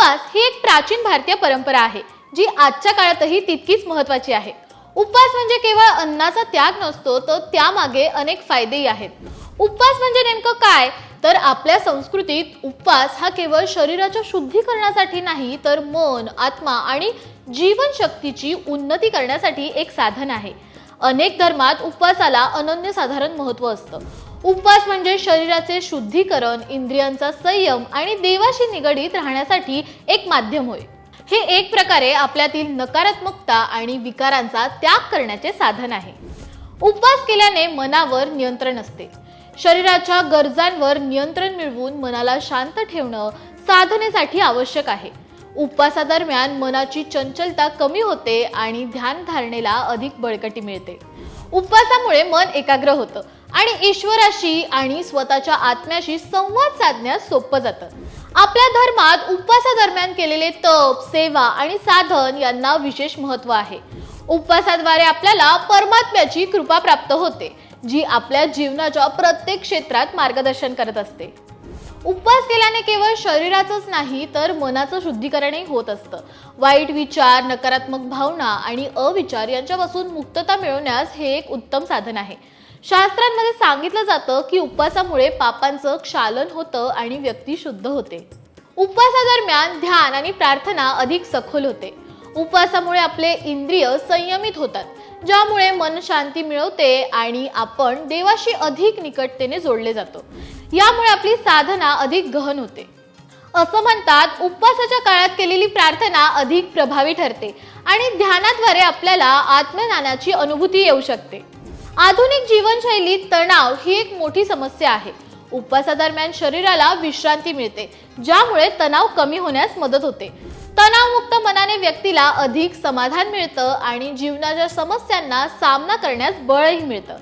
उपवास ही एक प्राचीन भारतीय परंपरा आहे जी आजच्या काळातही तितकीच महत्वाची आहे. उपवास म्हणजे केवळ अन्नाचा त्याग नसतो तर त्यामागे अनेक फायदेही आहेत. उपवास म्हणजे नेमकं काय? तर आपल्या संस्कृतीत उपवास हा केवळ शरीराच्या शुद्धीकरणासाठी नाही तर मन आत्मा आणि जीवनशक्तीची उन्नती करण्यासाठी एक साधन आहे. अनेक धर्मात उपवासाला अनन्यसाधारण महत्त्व असतं. उपवास म्हणजे शरीराचे शुद्धीकरण इंद्रियांचा संयम आणि देवाशी निगडीत राहण्यासाठी एक माध्यम होय. हे एक प्रकारे आपल्यातील नकारात्मकता आणि विकारांचा त्याग करण्याचे साधन आहे. उपवास केल्याने मनावर नियंत्रण असते. शरीराच्या गरजांवर नियंत्रण मिळवून मनाला शांत ठेवणं साधनेसाठी आवश्यक आहे. उपवासादरम्यान मनाची चंचलता कमी होते आणि ध्यानधारणेला अधिक बळकटी मिळते. उपवासामुळे मन एकाग्र होतं आणि ईश्वराशी आणि स्वतःच्या आत्म्याशी संवाद साधण्यास सोपं जातं. आपल्या धर्मात उपवासादरम्यान केलेले तप सेवा आणि साधन यांना विशेष महत्त्व आहे. उपवासाद्वारे आपल्याला परमात्म्याची कृपा प्राप्त होते जी आपल्या जीवनाच्या प्रत्येक क्षेत्रात मार्गदर्शन करत असते. उपवास केल्याने केवळ शरीराचंच नाही तर मनाचं शुद्धीकरणही होत असतं. वाईट विचार नकारात्मक भावना आणि अविचार यांच्यापासून मुक्तता मिळवण्यास हे एक उत्तम साधन आहे. शास्त्रांमध्ये सांगितलं जातं की उपवासामुळे पापांचं क्षालन होतं आणि व्यक्ती शुद्ध होते. उपवासादरम्यान ध्यान आणि प्रार्थना अधिक सखोल होते. उपवासामुळे आपले इंद्रिय संयमित होतात. ज्यामुळे मन शांती मिळवते आणि आपण देवाशी अधिक निकटतेने जोडले जातो. यामुळे आपली साधना अधिक गहन होते. असं म्हणतात उपवासाच्या काळात केलेली प्रार्थना अधिक प्रभावी ठरते आणि ध्यानाद्वारे आपल्याला आत्मज्ञानाची अनुभूती येऊ शकते. आधुनिक जीवनशैलीत तणाव ही एक मोठी समस्या आहे. उपवासादरम्यान शरीराला विश्रांती मिळते ज्यामुळे तणाव कमी होण्यास मदत होते. तणावमुक्त मनाने व्यक्तीला अधिक समाधान मिळतं आणि जीवनाच्या समस्यांना सामना करण्यास बळही मिळतं.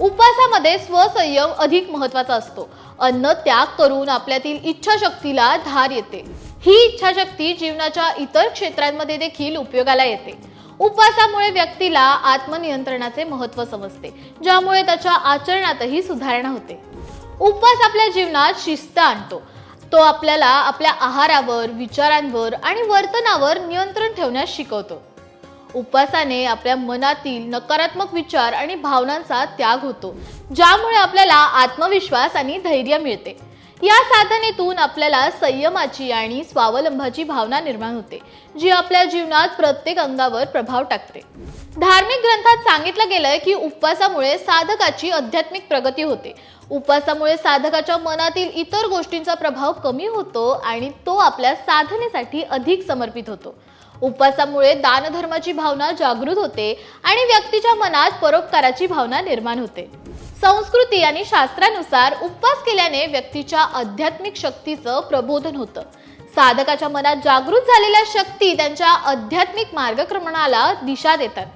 उपवासामध्ये स्वसंयम अधिक महत्त्वाचा असतो. अन्न त्याग करून आपल्यातील इच्छाशक्तीला धार येते. ही इच्छाशक्ती जीवनाच्या इतर क्षेत्रांमध्ये देखील उपयोगाला येते. उपवासामुळे व्यक्तीला आत्मनियंत्रणाचे महत्त्व समजते ज्यामुळे त्याच्या आचरणातही सुधारणा होते. उपवास आपल्या जीवनात शिस्त आणतो. तो आपल्याला आपल्या आहारावर विचारांवर आणि वर्तनावर नियंत्रण ठेवण्यास शिकवतो. उपवासाने आपल्या मनातील नकारात्मक विचार आणि भावनांचा त्याग होतो ज्यामुळे आपल्याला आत्मविश्वास आणि धैर्य मिळते. या साधनेतून आपल्याला संयमाची आणि स्वावलंबाची भावना निर्माण होते जी आपल्या जीवनात प्रत्येक अंगावर प्रभाव टाकते. धार्मिक ग्रंथात सांगितलं गेलंय की उपवासामुळे साधकाची आध्यात्मिक प्रगती होते. उपवासामुळे साधकाच्या मनातील इतर गोष्टींचा प्रभाव कमी होतो आणि तो आपल्या साधनेसाठी अधिक समर्पित होतो. उपवासामुळे दानधर्माची भावना जागृत होते आणि व्यक्तीच्या मनात परोपकाराची भावना निर्माण होते. संस्कृती आणि शास्त्रानुसार उपवास केल्याने व्यक्तीच्या आध्यात्मिक शक्तीचं प्रबोधन होतं. साधकाच्या मनात जागृत झालेल्या शक्ती त्यांच्या आध्यात्मिक मार्गक्रमणाला दिशा देतात.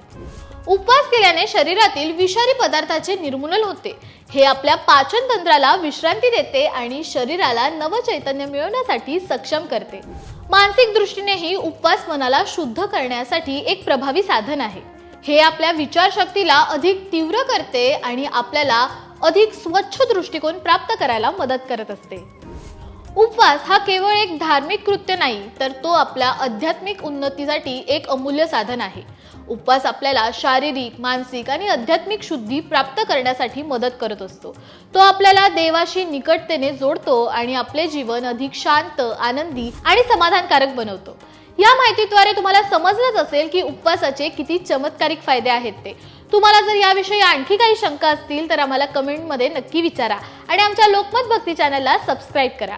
उपवास केल्याने शरीरातील विषारी पदार्थाचे निर्मूलन होते. हे आपल्या पाचन तंत्राला विश्रांती देते आणि शरीराला नवचैतन्य मिळवण्यासाठी सक्षम करते. मानसिक दृष्टीनेही उपवास मनाला शुद्ध करण्यासाठी एक प्रभावी साधन आहे. हे आपल्या विचारशक्तीला अधिक तीव्र करते आणि आपल्याला अधिक स्वच्छ दृष्टिकोन प्राप्त करायला मदत करत असते. उपवास हा केवळ एक धार्मिक कृत्य नाही तर तो आपल्या आध्यात्मिक उन्नतीसाठी एक अमूल्य साधन आहे. उपवास आपल्याला शारीरिक मानसिक आणि आध्यात्मिक शुद्धी प्राप्त करण्यासाठी मदत करत असतो. तो आपल्याला देवाशी निकटतेने जोडतो आणि आपले जीवन अधिक शांत आनंदी आणि समाधानकारक बनवतो. या माहितीद्वारे तुम्हाला समजलंच असेल की उपवासाचे किती चमत्कारिक फायदे आहेत ते. तुम्हाला जर याविषयी आणखी काही शंका असतील तर आम्हाला कमेंटमध्ये नक्की विचारा आणि आमच्या लोकमत भक्ती चॅनलला सबस्क्राईब करा.